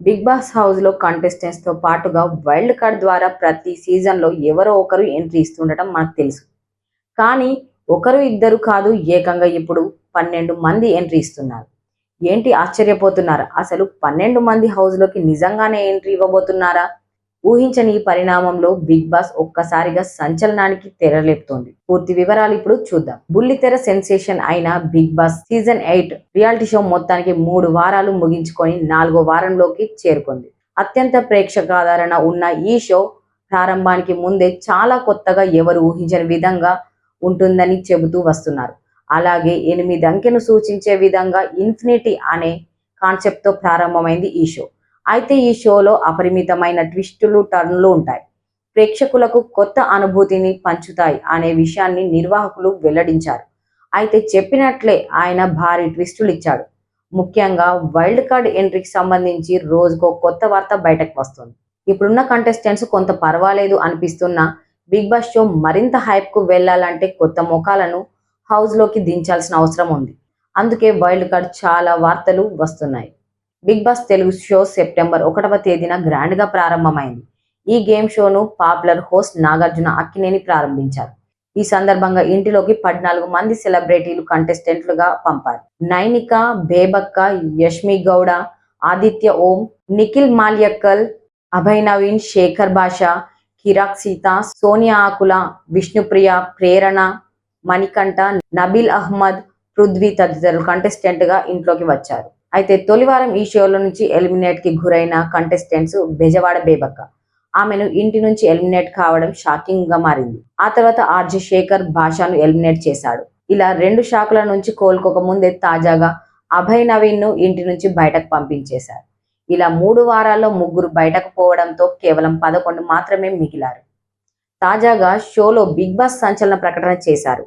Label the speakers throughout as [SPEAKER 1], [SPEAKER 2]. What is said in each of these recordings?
[SPEAKER 1] Big boss హౌస్లో కంటెస్టెంట్స్తో పాటుగా wild card ద్వారా ప్రతి సీజన్లో ఎవరో ఒకరు ఎంట్రీ ఇస్తుండటం మనకు తెలుసు. కానీ ఒకరు ఇద్దరు కాదు ఏకంగా ఇప్పుడు పన్నెండు మంది ఎంట్రీ ఇస్తున్నారు. ఏంటి ఆశ్చర్యపోతున్నారా? అసలు పన్నెండు మంది హౌస్లోకి నిజంగానే ఎంట్రీ ఇవ్వబోతున్నారా? ఊహించని ఈ పరిణామంలో బిగ్ బాస్ ఒక్కసారిగా సంచలనానికి తెరలేపుతోంది. పూర్తి వివరాలు ఇప్పుడు చూద్దాం. బుల్లితెర సెన్సేషన్ అయిన Bigg Boss season eight reality show మొత్తానికి మూడు వారాలు ముగించుకొని నాలుగో వారంలోకి చేరుకుంది. అత్యంత ప్రేక్షకాదరణ ఉన్న ఈ షో ప్రారంభానికి ముందే చాలా కొత్తగా ఎవరు ఊహించని విధంగా ఉంటుందని చెబుతూ వస్తున్నారు. అలాగే ఎనిమిది అంకెను సూచించే విధంగా ఇన్ఫినిటీ అనే కాన్సెప్ట్తో ప్రారంభమైంది ఈ షో. అయితే ఈ షోలో అపరిమితమైన ట్విస్టులు టర్న్లు ఉంటాయి. ప్రేక్షకులకు కొత్త అనుభూతిని పంచుతాయి అనే విషయాన్ని నిర్వాహకులు వెల్లడించారు. అయితే చెప్పినట్లే ఆయన భారీ ట్విస్టులు ఇచ్చాడు. ముఖ్యంగా వైల్డ్ కార్డ్ ఎంట్రీకి సంబంధించి రోజుకో కొత్త వార్త బయటకు వస్తుంది. ఇప్పుడున్న కంటెస్టెంట్స్ కొంత పర్వాలేదు అనిపిస్తున్న బిగ్ బాస్ షో మరింత హైప్కు వెళ్ళాలంటే కొత్త ముఖాలను హౌస్లోకి దించాల్సిన అవసరం ఉంది. అందుకే వైల్డ్ కార్డ్ చాలా వార్తలు వస్తున్నాయి. Big boss Telugu show September ఒకటవ తేదీన గ్రాండ్గా ప్రారంభమైంది. ఈ గేమ్ షోను పాపులర్ హోస్ట్ నాగార్జున అక్కినేని ప్రారంభించారు. ఈ సందర్భంగా ఇంటిలోకి పద్నాలుగు మంది సెలబ్రిటీలు కంటెస్టెంట్లుగా పంపారు. నైనిక బేబక్క యష్మి గౌడ ఆదిత్య ఓం నిఖిల్ మాల్యక్కల్ అభయ్ నవీన్ శేఖర్ భాష కిరాక్ సీత సోనియా ఆకుల విష్ణుప్రియ ప్రేరణ మణికంఠ నబీల్ అహ్మద్ పృథ్వీ తదితరులు కంటెస్టెంట్గా ఇంట్లోకి వచ్చారు. అయితే తొలివారం ఈ షోలో నుంచి ఎలిమినేట్కి గురైన కంటెస్టెంట్స్ బెజవాడ బేబక్క. ఆమెను ఇంటి నుంచి ఎలిమినేట్ కావడం షాకింగ్గా మారింది. ఆ తర్వాత ఆర్జే శేఖర్ భాషను ఎలిమినేట్ చేశాడు. ఇలా రెండు షాకుల నుంచి కోలుకోక ముందే తాజాగా అభయ్ నవీన్ను ఇంటి నుంచి బయటకు పంపించేశారు. ఇలా మూడు వారాల్లో ముగ్గురు బయటకు పోవడంతో కేవలం పదకొండు మాత్రమే మిగిలారు. తాజాగా షోలో బిగ్ బాస్ సంచలన ప్రకటన చేశారు.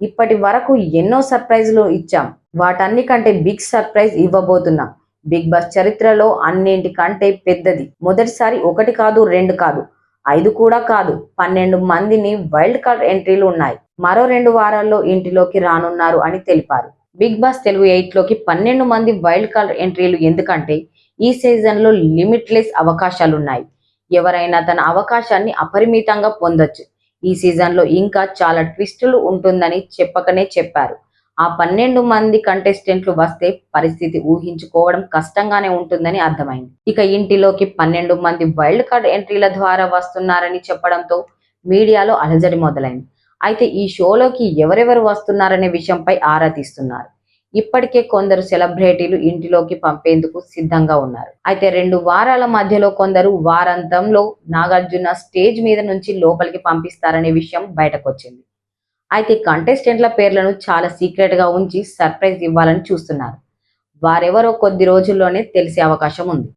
[SPEAKER 1] ఇప్పటి వరకు ఎన్నో సర్ప్రైజ్లు ఇచ్చాం. వాటన్నికంటే బిగ్ సర్ప్రైజ్ ఇవ్వబోతున్నాం. బిగ్ బాస్ చరిత్రలో అన్నింటికంటే పెద్దది. మొదటిసారి ఒకటి కాదు రెండు కాదు ఐదు కూడా కాదు. పన్నెండు మందిని వైల్డ్ కార్డ్ ఎంట్రీలు ఉన్నాయి. మరో రెండు వారాల్లో ఇంటిలోకి రానున్నారు అని తెలిపారు. బిగ్ బాస్ తెలుగు ఎయిట్లోకి పన్నెండు మంది వైల్డ్ కార్డ్ ఎంట్రీలు ఎందుకంటే ఈ సీజన్లో లిమిట్లెస్ అవకాశాలున్నాయి. ఎవరైనా తన అవకాశాన్ని అపరిమితంగా పొందొచ్చు. ఈ సీజన్లో ఇంకా చాలా ట్విస్టులు ఉంటుందని చెప్పకనే చెప్పారు. ఆ పన్నెండు మంది కంటెస్టెంట్లు వస్తే పరిస్థితి ఊహించుకోవడం కష్టంగానే ఉంటుందని అర్థమైంది. ఇక ఇంటిలోకి పన్నెండు మంది వైల్డ్ కార్డ్ ఎంట్రీల ద్వారా వస్తున్నారని చెప్పడంతో మీడియాలో అలజడి మొదలైంది. అయితే ఈ షోలోకి ఎవరెవరు వస్తున్నారనే విషయంపై ఆరా తీస్తున్నారు. ఇప్పటికే కొందరు సెలబ్రిటీలు ఇంటిలోకి పంపేందుకు సిద్ధంగా ఉన్నారు. అయితే రెండు వారాల మధ్యలో కొందరు వారాంతంలో నాగార్జున స్టేజ్ మీద నుంచి లోపలికి పంపిస్తారనే విషయం బయటకు వచ్చింది అయితే కంటెస్టెంట్ల పేర్లను చాలా సీక్రెట్గా ఉంచి సర్ప్రైజ్ ఇవ్వాలని చూస్తున్నారు. వారెవరో కొద్ది రోజుల్లోనే తెలిసే అవకాశం ఉంది.